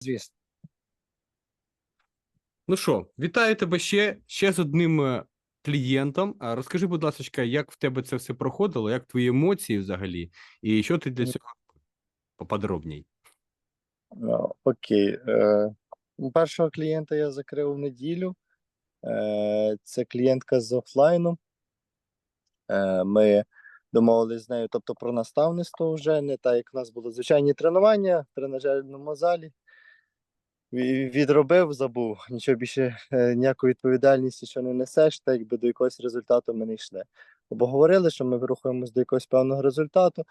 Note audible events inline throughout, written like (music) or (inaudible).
звісно. Ну що, вітаю тебе ще, ще з одним е, клієнтом. Розкажи, будь ласка, як в тебе це все проходило, як твої емоції взагалі, і що ти для цього поподробній? Окей. Е, ну, першого клієнта я закрив в неділю. Е, це клієнтка з офлайну. Е, ми домовились з нею, тобто про наставництво вже, не так, як в нас було звичайні тренування в тренажерному залі. Ві- Відробив, забув. Нічого більше е, ніякої відповідальності, що не несеш, так якби до якогось результату ми не йшли. Бо говорили, що ми рухаємось до якогось певного результату.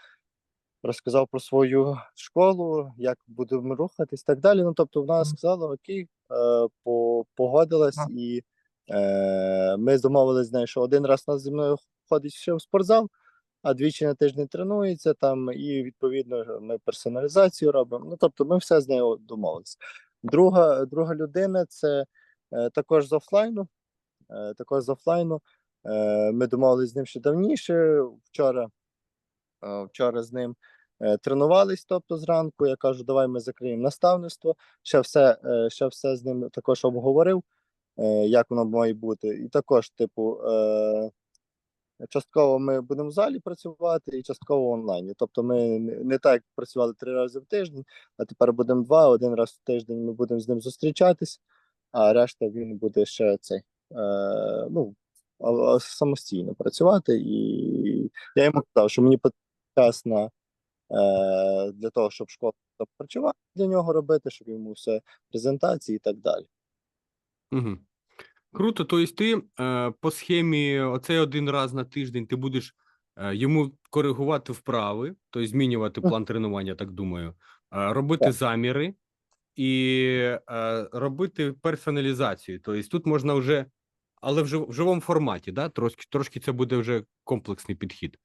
Розказав про свою школу, як будемо рухатись і так далі. Ну, тобто, вона сказала: Окей, е, по, погодилась, і е, ми домовились з нею, що один раз вона зі мною ходить ще в спортзал, а двічі на тиждень тренується там, і відповідно ми персоналізацію робимо. Ну, тобто, ми все з нею домовились. Друга, друга людина це е, також з офлайну. Е, також з офлайну. Е, ми домовились з ним ще давніше. Вчора, вчора з ним тренувались, тобто зранку. Я кажу, давай ми закриємо наставництво. Ще все, ще все з ним також обговорив, як воно має бути. І також, типу, частково ми будемо в залі працювати і частково онлайні. Тобто ми не, так працювали три рази в тиждень, а тепер будемо два. Один раз в тиждень ми будемо з ним зустрічатись, а решта він буде ще цей. Е, ну, самостійно працювати. І я йому казав, що мені потрібен час е, для того, щоб школа працювати для нього робити, щоб йому все презентації і так далі. Угу. Круто, тобто ти е, по схемі оцей один раз на тиждень ти будеш е, йому коригувати вправи, тобто змінювати план тренування, так думаю, е, робити заміри і е, робити персоналізацію. Тобто тут можна вже, але в, жив- в живому форматі, да? трошки, трошки це буде вже комплексний підхід.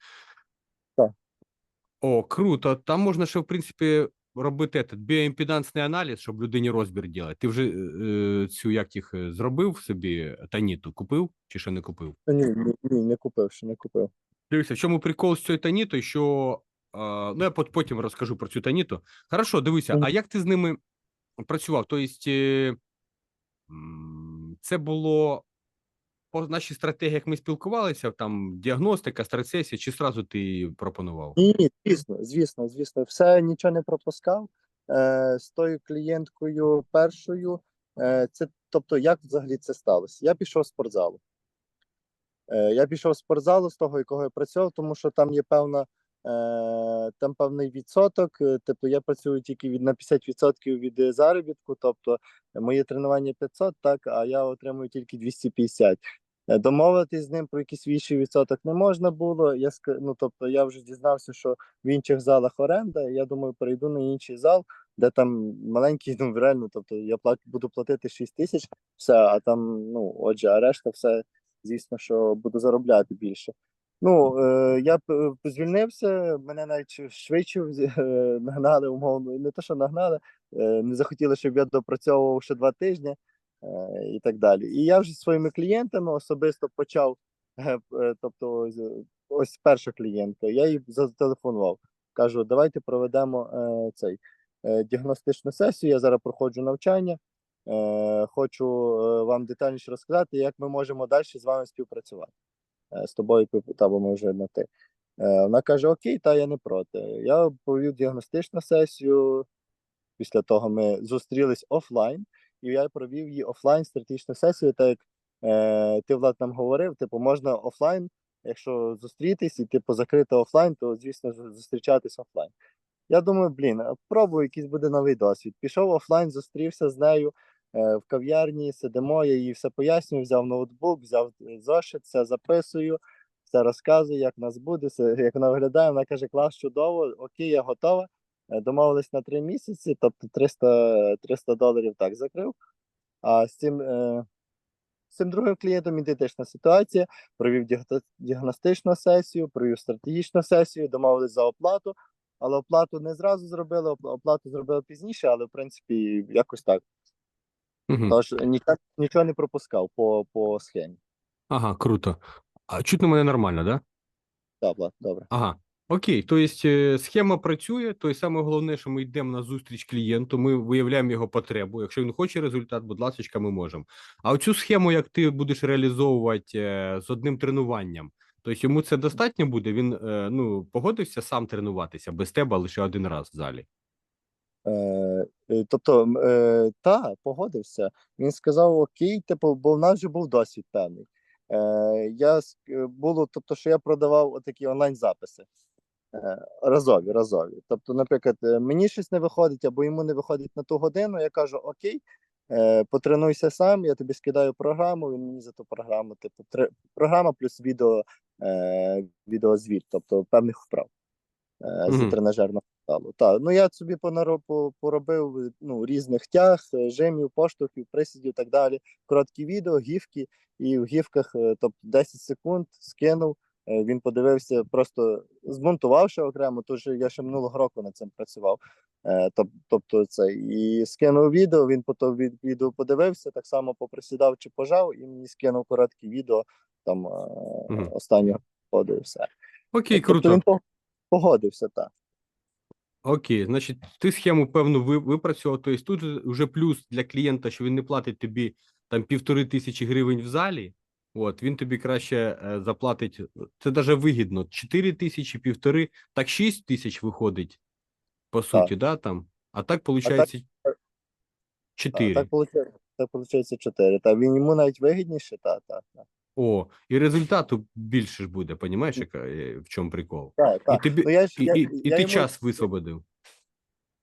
Так. О, круто. Там можна ще, в принципі, робити этот, біоімпедансний аналіз, щоб людині розбір робити. Ти вже е, цю як їх е, зробив собі таніту, купив чи ще не купив? Ні, ні, ні, не купив, ще не купив. Дивися, в чому прикол з цією танітою, що е, ну я потім розкажу про цю таніту. Хорошо, дивися, Мгм. а як ти з ними працював? Тобто, е, це було по нашій стратегії, як ми спілкувалися, там діагностика, страцесія, чи зразу ти пропонував? Ні, звісно, звісно, звісно, все нічого не пропускав. Е, з тою клієнткою першою, е, це, тобто, як взагалі це сталося? Я пішов з спортзалу. Е, я пішов з спортзалу з того, якого я працював, тому що там є певна, там певний відсоток. е, Тобто я працюю тільки від на 50% від е, заробітку, тобто моє тренування 500, так, а я отримую тільки 250. Е, Домовитись з ним про якийсь більший відсоток не можна було. Я ну, тобто я вже дізнався, що в інших залах оренда. Я думаю, перейду на інший зал, де там маленький, ну реально, тобто я плат, буду платити 6 тисяч, все, а там, ну, отже, а решта все, звісно, що буду заробляти більше. Ну, е, я п- звільнився, мене навіть швидше (laughs) е, нагнали, умовно, не те, що нагнали, е, не захотіли, щоб я допрацьовував ще два тижні е, і так далі. І я вже зі своїми клієнтами особисто почав, е, е, тобто, ось перша клієнтка, я їй зателефонував. Кажу, давайте проведемо е, цей е, діагностичну сесію. Я зараз проходжу навчання. Е, хочу е, вам детальніше розказати, як ми можемо далі з вами співпрацювати. Е, з тобою та бо ми вже на ти. Е, вона каже: Окей, та я не проти. Я провів діагностичну сесію. Після того ми зустрілись офлайн, і я провів її офлайн стратегічну сесію. Так як е, ти Влад нам говорив, типу, можна офлайн, якщо зустрітись і типу закрити офлайн, то звісно зустрічатись офлайн. Я думаю, блін, пробую, якийсь буде новий досвід. Пішов офлайн, зустрівся з нею в кав'ярні, сидимо, я їй все пояснюю, взяв ноутбук, взяв е, зошит, все записую, все розказую, як нас буде, все, (laughs) як вона виглядає. Вона каже, клас, чудово, окей, я готова. Е, Домовились на три місяці, тобто 300, 300 доларів так закрив. А з цим, е, з цим другим клієнтом ідентична ситуація. Провів діагностичну сесію, провів стратегічну сесію, домовились за оплату, але оплату не зразу зробили, оплату зробили пізніше, але в принципі якось так. Угу. Тож нічого, нічого не пропускав по, по схемі. Ага, круто. А чутно мене нормально, да? Так, Влад, добре. Ага. Окей, то есть е, схема працює, то есть саме головне, що ми йдемо на зустріч клієнту, ми виявляємо його потребу. Якщо він хоче результат, будь ласка, ми можемо. А оцю схему, як ти будеш реалізовувати е, з одним тренуванням, то йому це достатньо буде. Він е, ну погодився сам тренуватися без тебе лише один раз в залі. Е, е, тобто, е, та, погодився. Він сказав: Окей, типу, бо в нас вже був досвід певний. Е, я було, тобто, що я продавав отакі онлайн-записи. Разові, разові. Тобто, наприклад, мені щось не виходить, або йому не виходить на ту годину, я кажу: Окей, потренуйся сам, я тобі скидаю програму, він мені за ту програму, типу, тре- програма плюс відео, відеозвіт, тобто певних вправ е, з Мгм. тренажерного залу. Так, ну я собі поробив ну, різних тяг, е, жимів, поштовхів, присідів і так далі. Короткі відео, гівки, і в гівках, е, тобто 10 секунд скинув. е, Він подивився, просто змонтувавши окремо, тож я ще минулого року над цим працював. Тобто це і скинув відео, він потім від відео подивився, так само поприсідав чи пожав, і мені скинув коротке відео там е, Мгм. останнього ходу і все. Окей, Тобто круто. він погодився, так. Окей, значить, ти схему певну випрацював. Тобто тут вже плюс для клієнта, що він не платить тобі там півтори тисячі гривень в залі. От він тобі краще е, заплатить. Це даже вигідно. 4 тисячі, півтори, так 6 тисяч виходить, по суті, да, там. А так виходить А, 4. так виходить, так виходить 4. Та він йому навіть вигідніше, та, та, та. О, і результату більше ж буде, понімаєш, яка, в чому прикол? Та, та. І тобі, Ну, я ж, і, я, і, я і ти йому, час висвободив.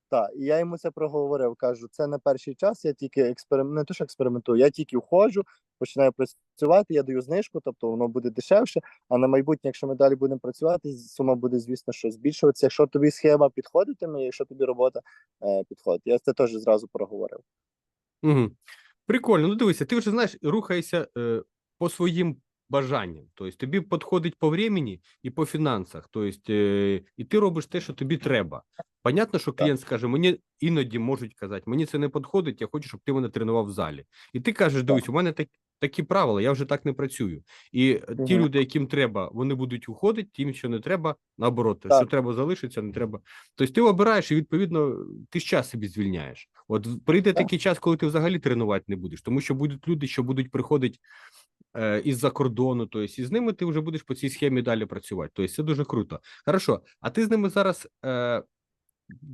та, і я йому це проговорив. Кажу, це на перший час, я тільки експеримент, не то, що експериментую, я тільки входжу, починаю працювати, я даю знижку, тобто воно буде дешевше, а на майбутнє, якщо ми далі будемо працювати, сума буде, звісно, що збільшуватися. Якщо тобі схема підходитиме, якщо тобі робота е, підходить. Я це теж зразу проговорив. Угу. Прикольно. Ну дивися, ти вже знаєш, рухаєшся е, по своїм бажанням. Тобто тобі підходить по времени і по фінансах. Тобто, і ти робиш те, що тобі треба. Понятно, що клієнт скаже, мені іноді можуть казати, мені це не підходить, я хочу, щоб ти мене тренував в залі. І ти кажеш, дивись, у мене так, такі правила, я вже так не працюю. І е, ті люди, яким треба, вони будуть уходити, тим, що не треба, наоборот, Так. що треба залишиться, не треба. Тобто ти обираєш і відповідно ти час собі звільняєш. От прийде Так. такий час, коли ти взагалі тренувати не будеш, тому що будуть люди, що будуть приходити із-за кордону, тобто і з ними ти вже будеш по цій схемі далі працювати. Тобто це дуже круто. Хорошо, а ти з ними зараз е,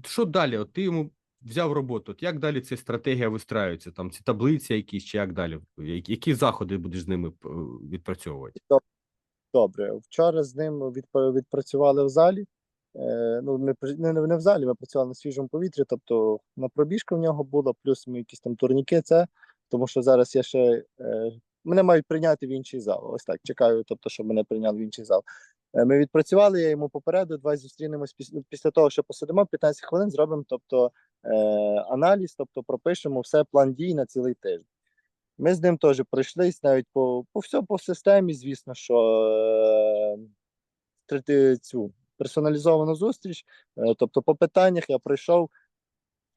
що далі? От ти йому взяв роботу. От як далі ця стратегія вистраюється? Там ці таблиці якісь чи як далі? Які, заходи будеш з ними е, відпрацьовувати? Добре, вчора з ним відпрацювали в залі. Е, ну, не, не, не в залі, ми працювали на свіжому повітрі, тобто на пробіжка в нього була, плюс ми якісь там турніки, це, тому що зараз я ще. Е, мене мають прийняти в інший зал. Ось так, чекаю, тобто, щоб мене прийняли в інший зал. Е, ми відпрацювали, я йому попереду, давай зустрінемось після, того, що посидимо, 15 хвилин зробимо тобто, е, аналіз, тобто пропишемо все, план дій на цілий тиждень. Ми з ним теж пройшлись навіть по, по всьому по системі, звісно, що е, цю персоналізовану зустріч. Е, тобто, по питаннях я пройшов,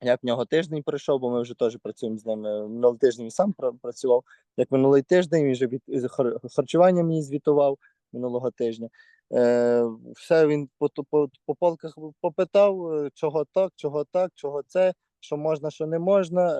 як в нього тиждень пройшов, бо ми вже теж працюємо з ним. е, Минулий тиждень сам працював. Як минулий тиждень, він вже від харчування мені звітував минулого тижня. Е, все він по, по, по полках попитав, е, чого так, чого так, чого це, що можна, що не можна.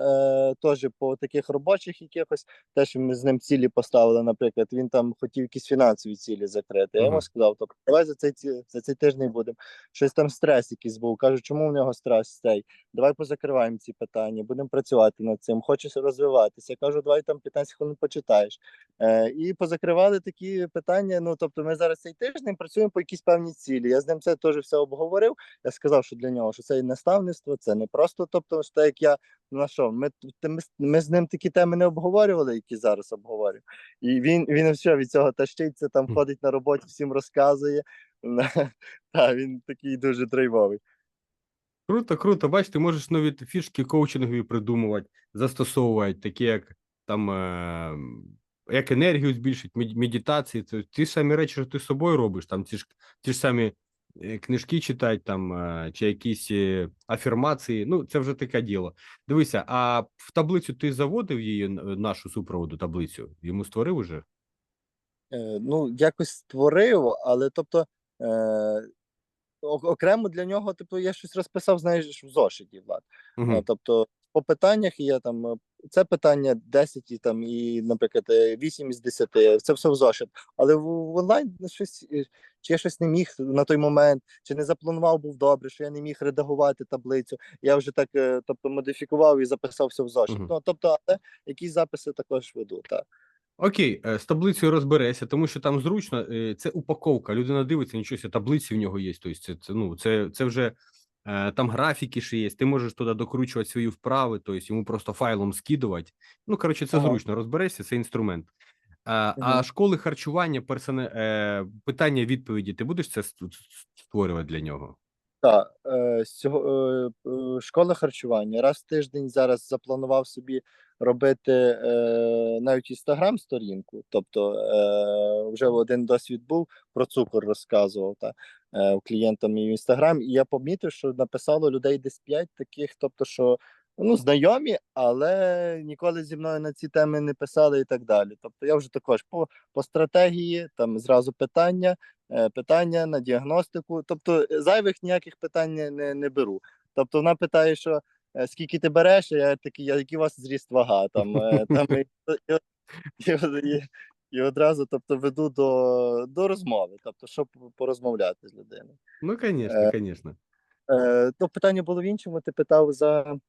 Е, теж по таких робочих якихось, теж ми з ним цілі поставили, наприклад, він там хотів якісь фінансові цілі закрити. Я йому сказав, тобто, давай за цей, за цей тиждень будемо. Щось там стрес якийсь був. Кажу, чому в нього стрес цей? Давай позакриваємо ці питання, будемо працювати над цим. Хочеш розвиватися. Я кажу, давай там 15 хвилин почитаєш. Е, і позакривали такі питання. Ну тобто, ми зараз цей тиждень працюємо по якійсь певній цілі. Я з ним це теж все обговорив. Я сказав, що для нього що це і наставництво, це не просто, тобто, що те, як я на що, ми, ми, ми з ним такі теми не обговорювали, які зараз обговорюємо. І він він все від цього тащиться, там ходить на роботі, всім розказує. (laughs) Та він такий дуже драйвовий. Круто, круто. Бач, ти можеш нові фішки коучингові придумувати, застосовувати, такі як там е, як енергію збільшить, мед- медитації. Це ті самі речі, що ти з собою робиш, там ті ж ті ж самі книжки читати, там чи якісь афірмації. Ну, це вже таке діло. Дивися, а в таблицю ти заводив її нашу супроводу таблицю? Йому створив уже? Е, ну, якось створив, але тобто. Е, окремо для нього, типу, я щось розписав, знаєш, в зошиті, Влад. Е, Тобто по питаннях є там е, це питання 10 і там і, наприклад, е, 8 із 10, це все в зошит. Але в, в онлайн ну, щось е, чи я щось не міг на той момент, чи не запланував був добре, що я не міг редагувати таблицю. Я вже так, е, тобто, модифікував і записав все в зошит. Мгм. Ну тобто, але якісь записи також веду. Так. Окей, е, з таблицею розберешся, тому що там зручно. е, Це упаковка. Людина дивиться, нічого таблиці в нього є. Тобто це, це, ну, це, це вже е, там графіки ще є. Ти можеш туди докручувати свої вправи, тобто йому просто файлом скидувати. Ну, коротше, це Ага. зручно, розберешся, це інструмент. А, а школи харчування, персоне, питання відповіді, ти будеш це створювати для нього? Так, е, сього, е, е, школа харчування. Раз в тиждень зараз запланував собі робити е, навіть інстаграм-сторінку. Тобто е, вже один досвід був про цукор розказував та, е, клієнтам і в інстаграм. І я помітив, що написало людей десь 5 таких, тобто, що ну, знайомі, але ніколи зі мною на ці теми не писали і так далі. Тобто я вже також по, по стратегії, там зразу питання е, питання на діагностику. Тобто е, зайвих ніяких питань не, не, беру. Тобто вона питає, що е, скільки ти береш, я такий, «Я- який у вас зріст вага. Там, е, (laughs) там, і, і, і, і, і одразу тобто, веду до, до розмови, тобто, щоб порозмовляти з людиною. Ну, звісно, звісно. Е, то питання було в іншому, ти питав за.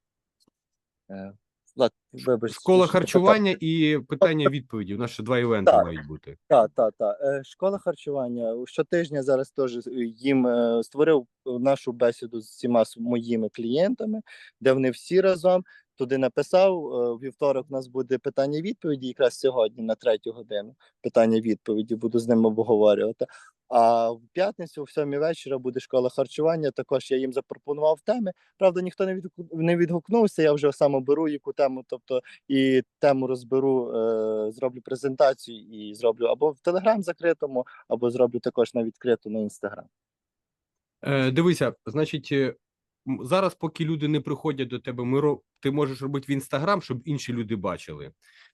Е, Влад, вибач, Школа що харчування і питання відповіді. У нас ще два івенти Так. мають бути. Так, так, так. Е, Школа харчування щотижня зараз теж е, їм створив нашу бесіду з всіма моїми клієнтами, де вони всі разом туди написав. е, вівторок у нас буде питання відповіді, якраз сьогодні на третю годину. Питання відповіді буду з ним обговорювати. А в п'ятницю, в сьомій вечора, буде школа харчування. Також я їм запропонував теми. Правда, ніхто не не відгукнувся. Я вже сам оберу яку тему, тобто і тему розберу, е, зроблю презентацію і зроблю або в Телеграм закритому, або зроблю також на відкриту на Інстаграм. Е, дивися, значить, зараз, поки люди не приходять до тебе, ми ти можеш робити в інстаграм, щоб інші люди бачили.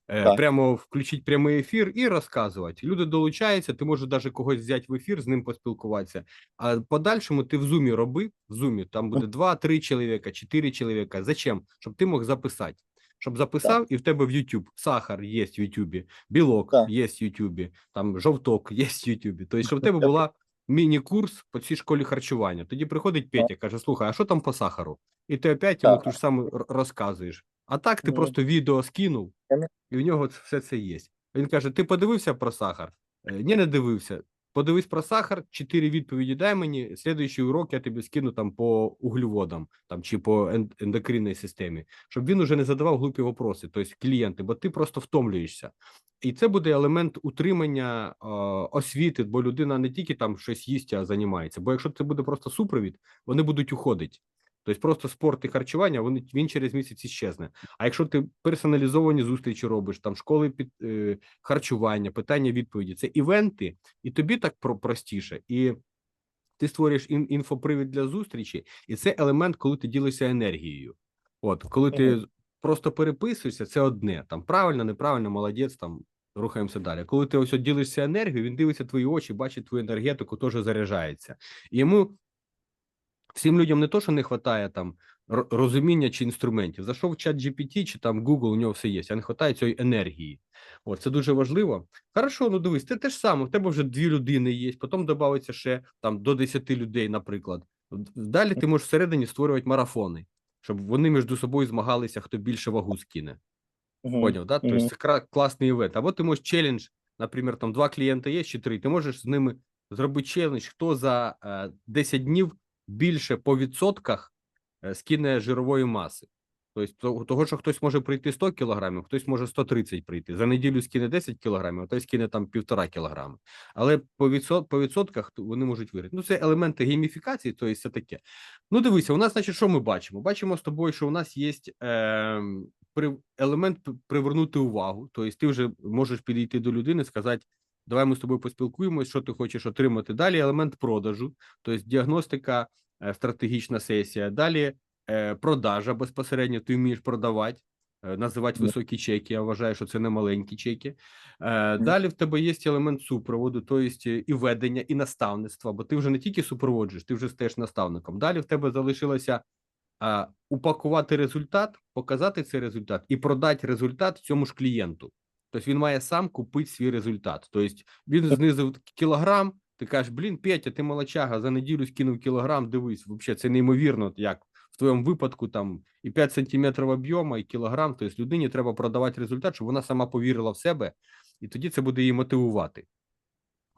Е, Так. прямо включити прямий ефір і розказувати. Люди долучаються, ти можеш навіть когось взяти в ефір, з ним поспілкуватися. А подальшому ти в зумі роби. В зумі там буде 2-3 чоловіка, 4 чоловіка. Зачем? Щоб ти мог записати. Щоб записав, і в тебе в YouTube сахар є в Ютубі, білок Так. є в Ютубі, там жовток (laughs) є в Ютубі. Тобто, щоб в тебе була міні-курс по цій школі харчування. Тоді приходить Петя, каже: слухай, а що там по сахару? І ти опять йому ту ж саму розказуєш. А так ти Мгм. просто відео скинув, і в нього все це є. Він каже: Ти подивився про сахар? «Е, Ні, не дивився. Подивись про сахар, чотири відповіді дай мені. Слідуючий урок я тобі скину там по углеводам там чи по ендокринній системі, щоб він уже не задавав глупі вопроси, тобто клієнти, бо ти просто втомлюєшся. І це буде елемент утримання е, освіти, бо людина не тільки там щось їсть, а займається. Бо якщо це буде просто супровід, вони будуть уходити. Тобто просто спорт і харчування, вони він через місяць іщезне. А якщо ти персоналізовані зустрічі робиш, там школи під е, харчування, питання відповіді, це івенти, і тобі так про простіше. І ти створюєш ін- інфопривід для зустрічі, і це елемент, коли ти ділишся енергією. От коли ти просто переписуєшся, це одне там правильно, неправильно, молодець, там рухаємося далі. Коли ти ось ділишся енергією, він дивиться твої очі, бачить твою енергетику, теж заряджається. І йому всім людям не то, що не вистачає там розуміння чи інструментів. Зайшов в чат GPT чи там Google, у нього все є, а не вистачає цієї енергії. От це дуже важливо. Хорошо, ну дивись, це те ж саме. В тебе вже дві людини є, потім додається ще там до 10 людей, наприклад. Далі ти можеш всередині створювати марафони, щоб вони між собою змагалися, хто більше вагу скине. Мгм. Поняв, да? Тобто це класний івент. Або ти можеш челендж, наприклад, там два клієнти є чи три. Ти можеш з ними зробити челендж, хто за е, 10 днів більше по відсотках е, скине жирової маси. Тобто, того- що хтось може прийти 100 кілограмів, хтось може 130 прийти. За неділю скине 10 кілограмів, а той скине там півтора кілограми. Але по, відсот, по відсотках вони можуть виграти. Ну, це елементи гейміфікації, то є все таке. Ну, дивися, у нас, значить, що ми бачимо? Бачимо з тобою, що у нас є е, елемент привернути увагу. Тобто, ти вже можеш підійти до людини, сказати. Давай ми з тобою поспілкуємось, що ти хочеш отримати. Далі елемент продажу, тобто діагностика, е, стратегічна сесія. Далі е, продажа безпосередньо, ти вмієш продавати. е, називати високі чеки. Я вважаю, що це не маленькі чеки. Далі в тебе є елемент супроводу, тобто і ведення, і наставництва, бо ти вже не тільки супроводжуєш, ти вже стаєш наставником. Далі в тебе залишилося а, упакувати результат, показати цей результат і продати результат цьому ж клієнту. Тобто він має сам купити свій результат. Тобто він знизив кілограм. Ти кажеш, блін, Петя, ти молочага, за неділю скинув кілограм. Дивись, взагалі, це неймовірно, як в твоєму випадку там і 5 сантиметрів об'єму, і кілограм. Тобто людині треба продавати результат, щоб вона сама повірила в себе, і тоді це буде її мотивувати.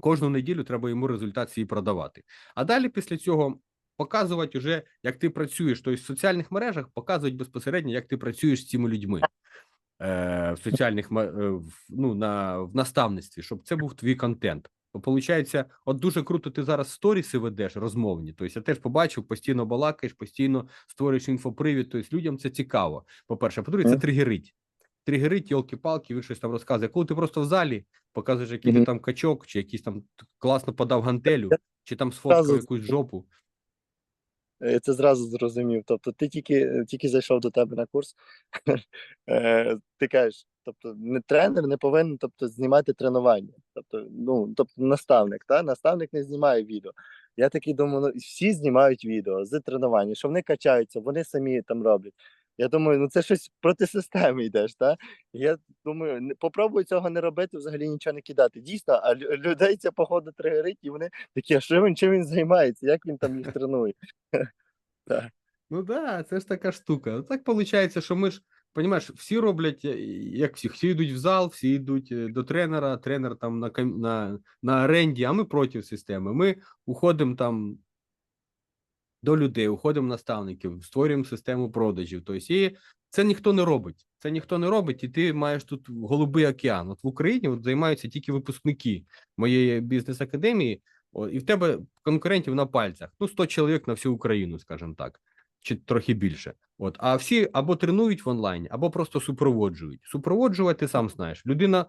Кожну неділю треба йому результат свій продавати. А далі після цього показувати вже, як ти працюєш. Тобто в соціальних мережах показують безпосередньо, як ти працюєш з цими людьми в соціальних е, ну, на, в наставництві, щоб це був твій контент. Бо Получається, от дуже круто, ти зараз сторіси ведеш розмовні. Тобто я теж побачив, постійно балакаєш, постійно створюєш інфопривід. Тобто людям це цікаво. По-перше, по-друге, це тригерить. Тригерить, йолки-палки, він щось там розказує. Коли ти просто в залі показуєш, який ти там качок, чи якийсь там класно подав гантелю, чи там сфоткав якусь жопу. Я це зразу зрозумів. Тобто, ти тільки, тільки зайшов до тебе на курс, (laughs) е, ти кажеш, тобто, не тренер не повинен тобто, знімати тренування. Тобто, ну, тобто наставник, та? наставник не знімає відео. Я такий думаю, ну всі знімають відео з тренування, що вони качаються, вони самі там роблять. Я думаю, ну це щось проти системи йдеш, та? Я думаю, не- попробуй цього не робити, взагалі нічого не кидати. Дійсно, а людей це походу тригерить, і вони такі, а що він чим він займається, як він там їх тренує? (laughs) Ну да, це ж така штука. Так виходить, що ми ж, розумієш, всі роблять, е, як всі, всі йдуть в зал, всі йдуть е, до тренера, тренер там на, на, на оренді, а ми проти системи. Ми уходимо там до людей, уходимо наставників, створюємо систему продажів. Тобто, і це ніхто не робить. Це ніхто не робить, і ти маєш тут голубий океан. От в Україні от займаються тільки випускники моєї бізнес-академії, і в тебе конкурентів на пальцях. Ну, 100 чоловік на всю Україну, скажімо так, чи трохи більше. От, а всі або тренують в онлайні, або просто супроводжують. Супроводжувати сам знаєш. Людина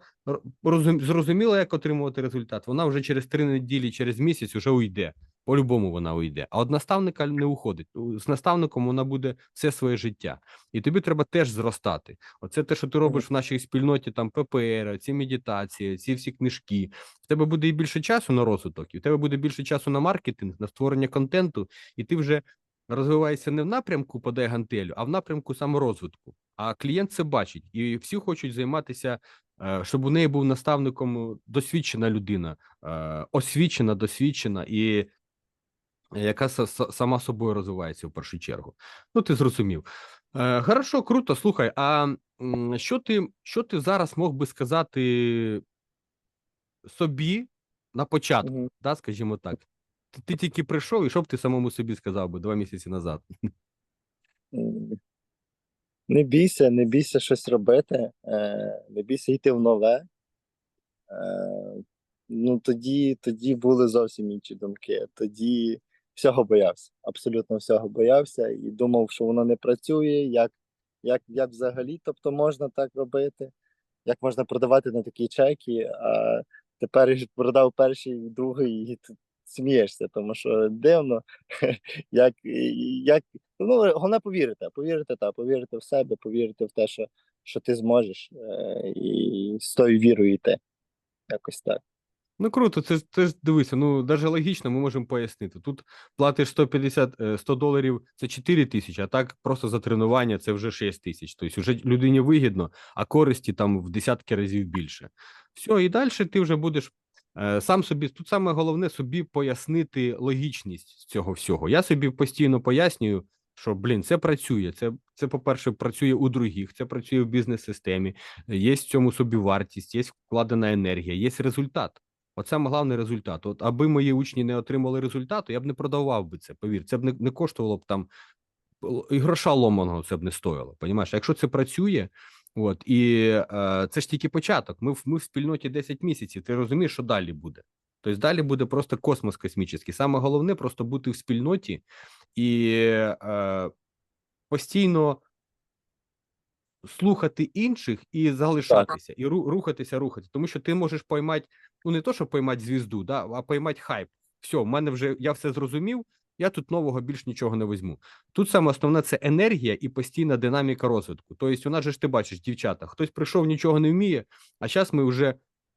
розум- зрозуміла, як отримувати результат. Вона вже через три неділі, через місяць вже уйде. По-любому вона уйде. А от наставника не уходить. З наставником вона буде все своє життя. І тобі треба теж зростати. Оце те, що ти робиш в нашій спільноті, там ППР, ці медитації, ці всі книжки. В тебе буде і більше часу на розвиток, і в тебе буде більше часу на маркетинг, на створення контенту, і ти вже розвиваєшся не в напрямку подай гантелю, а в напрямку саморозвитку. А клієнт це бачить, і всі хочуть займатися, е, щоб у неї був наставником е, досвідчена людина, е, освічена, досвідчена і яка са- са- сама собою розвивається в першу чергу. Ну, ти зрозумів. Хорошо, круто. Слухай, а що ти, що ти зараз мог би сказати собі на початку, Мгм. да, скажімо так? Ти, тільки прийшов, і що б ти самому собі сказав би два місяці назад? Не бійся, не бійся щось робити, е, не бійся йти в нове. Е, Ну, тоді, тоді були зовсім інші думки. Тоді всього боявся, абсолютно всього боявся і думав, що воно не працює, як, як, як взагалі тобто, можна так робити, як можна продавати на такі чеки, а тепер продав перший, другий, і смієшся, тому що дивно, (laughs) як, як ну, головне повірити, повірити та повірити в себе, повірити в те, що, що ти зможеш, е, і з тою вірою йти. Якось так. Ну круто, це, це дивися. Ну навіть логічно, ми можемо пояснити. Тут платиш 150 е, 100 доларів, це 4 тисячі, а так просто за тренування це вже 6 тисяч. Тобто вже людині вигідно, а користі там в десятки разів більше. Все, і далі ти вже будеш е, сам собі. Тут саме головне собі пояснити логічність цього всього. Я собі постійно пояснюю. Що блін, це працює. Це, це по-перше, працює у других, це працює в бізнес-системі. Є в цьому собі вартість, є вкладена енергія, є результат. От саме головний результат. От аби мої учні не отримали результату, я б не продавав би це. Повір, це б не, не коштувало б там і гроша ломаного це б не стоїло. Понімаєш? Якщо це працює, от і е, це ж тільки початок. Ми в ми в спільноті 10 місяців. Ти розумієш, що далі буде? Тобто далі буде просто космос космічний. Саме головне просто бути в спільноті і е, постійно слухати інших і залишатися, і ру- рухатися, рухатися. Тому що ти можеш поймати, ну не то, що поймати звізду, да, а поймати хайп. Все, в мене вже я все зрозумів. Я тут нового більш нічого не візьму. Тут саме основне це енергія і постійна динаміка розвитку. Тобто, у нас же ж ти бачиш, дівчата, хтось прийшов, нічого не вміє, а зараз ми вже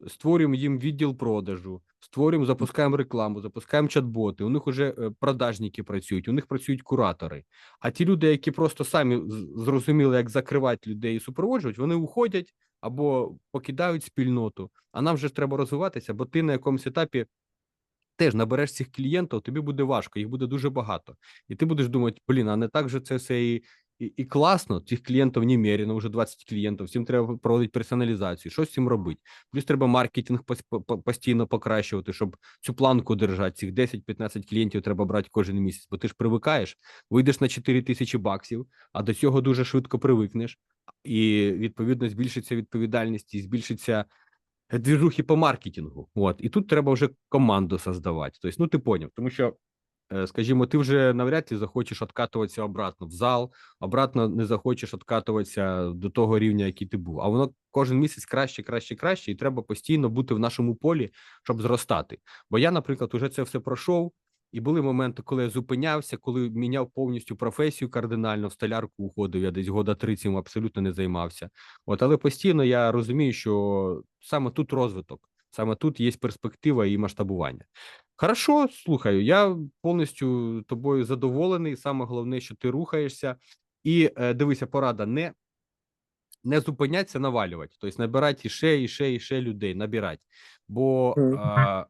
створюємо їм відділ продажу, створюємо, запускаємо рекламу, запускаємо чат-боти. У них вже е, продажники працюють, у них працюють куратори. А ті люди, які просто самі зрозуміли, як закривати людей і супроводжувати, вони уходять або покидають спільноту. А нам же треба розвиватися, бо ти на якомусь етапі теж набереш цих клієнтів, тобі буде важко, їх буде дуже багато. І ти будеш думати, блін, а не так же це все і, і, і класно. Цих клієнтів немерено, вже 20 клієнтів, всім треба проводити персоналізацію. Що з цим робити? Плюс треба маркетинг пос- по- по- постійно покращувати, щоб цю планку держати. Цих 10-15 клієнтів треба брати кожен місяць, бо ти ж привикаєш, вийдеш на 4 тисячі баксів, а до цього дуже швидко привикнеш. І відповідно збільшиться відповідальність і збільшиться двіжухи по маркетингу. От і тут треба вже команду создавати. Тобто, ну ти поняв, тому що, е, скажімо, ти вже навряд чи захочеш откатуватися обратно в зал, обратно не захочеш откатуватися до того рівня, який ти був. А воно кожен місяць краще, краще, краще, і треба постійно бути в нашому полі, щоб зростати. Бо я, наприклад, уже це все пройшов. І були моменти, коли я зупинявся, коли міняв повністю професію кардинально в столярку уходив. Я десь года 3 цим абсолютно не займався. От, але постійно я розумію, що саме тут розвиток, саме тут є перспектива і масштабування. Хорошо, слухаю. Я повністю тобою задоволений. Саме головне, що ти рухаєшся, і е, дивися, порада не. Не зупинятися, навалювати, тобто набирати іще, іще, іще людей, набирати. Бо а,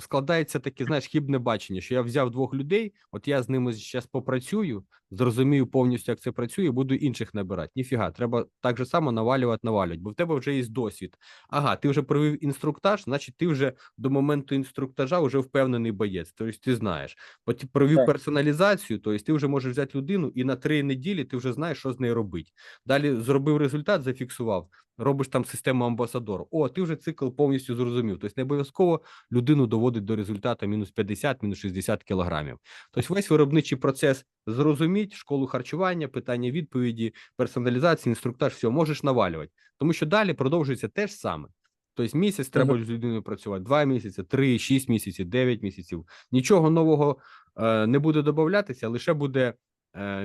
складається таке, знаєш, хібне бачення, що я взяв двох людей, от я з ними зараз попрацюю, зрозумію повністю, як це працює, буду інших набирати. Ніфіга, треба так же само навалювати, навалювати, бо в тебе вже є досвід. Ага, ти вже провів інструктаж, значить, ти вже до моменту інструктажа вже впевнений боєць. Тобто ти знаєш. Бо ти провів Так. персоналізацію, тобто ти вже можеш взяти людину, і на три неділі ти вже знаєш, що з нею робити. Далі зробив результат, зафіксував. Робиш там систему амбасадор. О, ти вже цикл повністю зрозумів. Тобто не обов'язково людину доводить до результату мінус 50, мінус 60 кілограмів. Тобто весь виробничий процес зрозуміть, школу харчування, питання відповіді, персоналізації, інструктаж, все, можеш навалювати. Тому що далі продовжується те ж саме. Тобто місяць треба з людиною працювати, два місяці, три, шість місяців, дев'ять місяців. Нічого нового е, не буде додатися, лише буде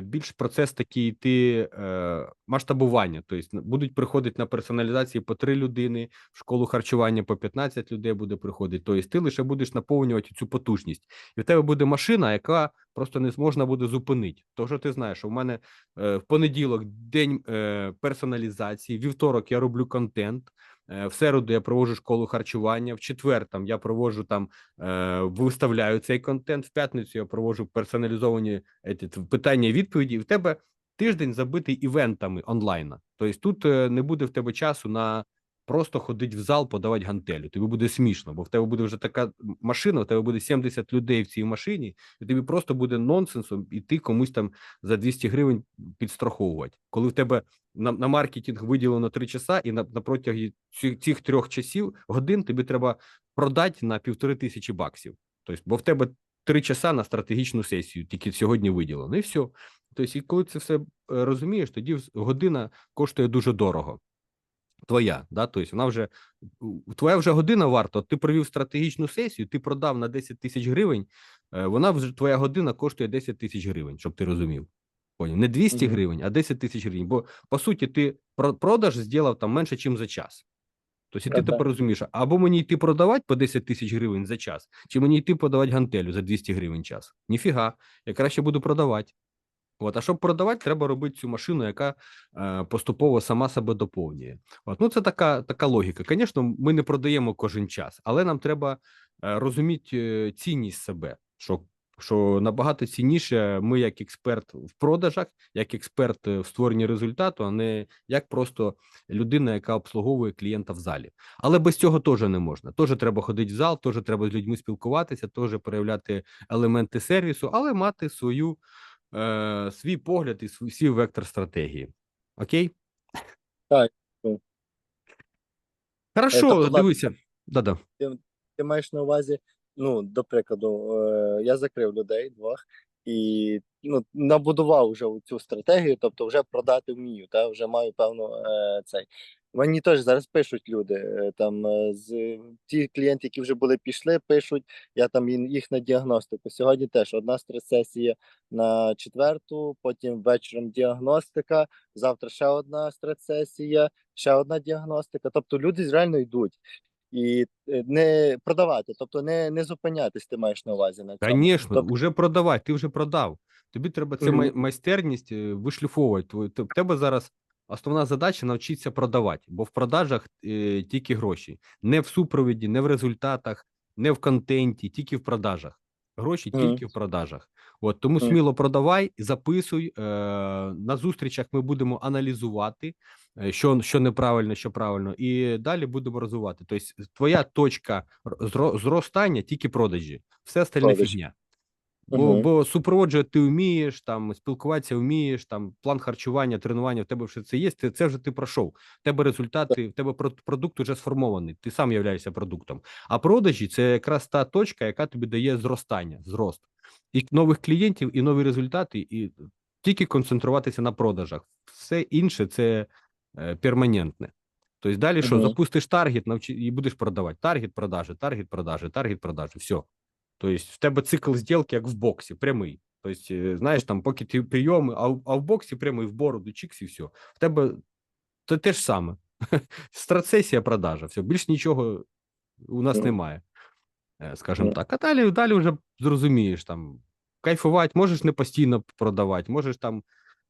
більш процес такий йти е, масштабування. Тобто будуть приходити на персоналізації по три людини, в школу харчування по 15 людей буде приходити. Тобто ти лише будеш наповнювати цю потужність. І в тебе буде машина, яка просто не зможна буде зупинити. Тому що ти знаєш, що в мене е, в понеділок день е, персоналізації, вівторок я роблю контент. Е, В середу я проводжу школу харчування, в четвер там я проводжу там е, виставляю цей контент. В п'ятницю я проводжу персоналізовані еті, питання і відповіді. В тебе тиждень забитий івентами онлайна. Тобто тут е, не буде в тебе часу на просто ходити в зал, подавати гантелю. Тобі буде смішно, бо в тебе буде вже така машина, в тебе буде 70 людей в цій машині, і тобі просто буде нонсенсом іти комусь там за 200 гривень підстраховувати. Коли в тебе на, на маркетинг виділено 3 часа, і на, на протязі цих, цих трьох часів годин тобі треба продати на півтори тисячі баксів. Тобто, бо в тебе три часа на стратегічну сесію, тільки сьогодні виділено, і все. Тобто, і коли це все е, розумієш, тоді година коштує дуже дорого. Твоя, да, тобто вона вже твоя вже година варта. Ти провів стратегічну сесію, ти продав на 10 тисяч гривень. е, Вона вже твоя година коштує 10 тисяч гривень, щоб ти розумів. Поняв? Не 200 Мгм. гривень, а 10 тисяч гривень. Бо по суті, ти про- продаж зробив там менше, ніж за час. Тобто, і ти тепер розумієш, або мені йти продавати по 10 тисяч гривень за час, чи мені йти подавати гантелю за 200 гривень час. Ніфіга, я краще буду продавати. От, а щоб продавати, треба робити цю машину, яка е, поступово сама себе доповнює. От, ну це така, така логіка. Звісно, ми не продаємо кожен час, але нам треба е, розуміти е, цінність себе, що, що набагато цінніше ми, як експерт в продажах, як експерт е, в створенні результату, а не як просто людина, яка обслуговує клієнта в залі. Але без цього теж не можна. Теж треба ходити в зал, теж треба з людьми спілкуватися, теж проявляти елементи сервісу, але мати свою е, свій погляд і свій, свій вектор стратегії. Окей? Так. Хорошо, тобто, дивися. Да-да. ти маєш на увазі, ну, до прикладу, е, я закрив людей двох і ну, набудував вже цю стратегію, тобто вже продати вмію, та вже маю певну е, цей. Мені теж зараз пишуть люди. е, Там е, з ті клієнти, які вже були пішли, пишуть. Я там їх на діагностику. Сьогодні теж одна стрес-сесія на четверту, потім вечором діагностика. Завтра ще одна стрес-сесія, ще одна діагностика. Тобто люди реально йдуть. І е, не продавати, тобто не, не зупинятись, ти маєш на увазі на цьому. Звісно, Тобто- вже продавай, ти вже продав. Тобі треба май- Мгм. майстерність е, вишліфовувати. В тебе зараз основна задача навчитися продавати, бо в продажах е, тільки гроші. Не в супровіді, не в результатах, не в контенті, тільки в продажах. Гроші Мгм. тільки в продажах. От тому Мгм. сміло продавай, записуй. Е, на зустрічах ми будемо аналізувати, е, що, що неправильно, що правильно, і далі будемо розвивати. Тобто, твоя точка зро- зростання тільки продажі, все остальне фігня. Бо, Мгм. бо супроводжувати ти вмієш, там спілкуватися вмієш, там план харчування, тренування, в тебе все це є. Ти це вже ти пройшов. В тебе результати, в тебе продукт вже сформований. Ти сам являєшся продуктом. А продажі це якраз та точка, яка тобі дає зростання, зрост і нових клієнтів, і нові результати, і тільки концентруватися на продажах. Все інше це е, перманентне. Тобто далі що запустиш таргет, навчи і будеш продавати. Таргет продажі, таргет продажі, таргет продажі. Все. Тобто в тебе цикл зділки, як в боксі, прямий. Тобто, е, знаєш, там, поки ти прийоми, а, в- а в боксі прямий в бороду, чікс і все. В тебе то те ж саме. (laughs) Страцесія продажа. Все, більш нічого у нас немає. е, Скажімо так. А далі, далі вже зрозумієш там. Кайфувати, можеш не постійно продавати, можеш там.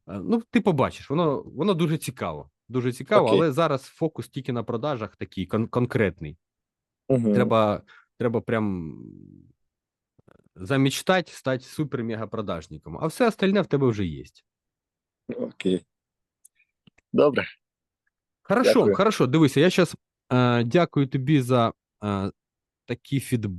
е, Ну, ти побачиш, воно, воно дуже цікаво. Дуже цікаво, Окей. але зараз фокус тільки на продажах такий кон- конкретний. Мгм. Треба, треба прям замечтать, стать супер-мега-продажником. А все остальне в тебе вже є. Окей. Добре. Хорошо, Дякую. хорошо. Дивися, я зараз е, дякую тобі за е, такий фідбек.